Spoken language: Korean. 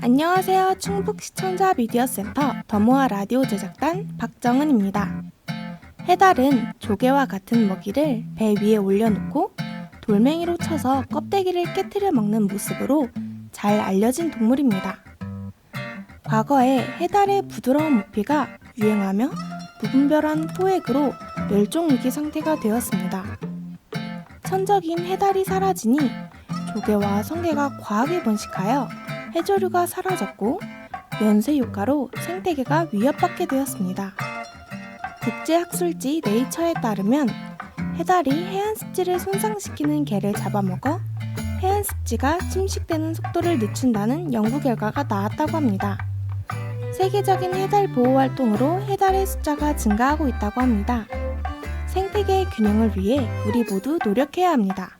안녕하세요. 충북 시청자 미디어 센터 더모아 라디오 제작단 박정은입니다. 해달은 조개와 같은 먹이를 배 위에 올려놓고 돌멩이로 쳐서 껍데기를 깨뜨려 먹는 모습으로 잘 알려진 동물입니다. 과거에 해달의 부드러운 모피가 유행하며 무분별한 포획으로 멸종위기 상태가 되었습니다. 천적인 해달이 사라지니 조개와 성게가 과하게 번식하여 해조류가 사라졌고 연쇄 효과로 생태계가 위협받게 되었습니다. 국제학술지 네이처에 따르면 해달이 해안 습지를 손상시키는 개를 잡아먹어 해안 습지가 침식되는 속도를 늦춘다는 연구 결과가 나왔다고 합니다. 세계적인 해달 보호 활동으로 해달의 숫자가 증가하고 있다고 합니다. 생태계의 균형을 위해 우리 모두 노력해야 합니다.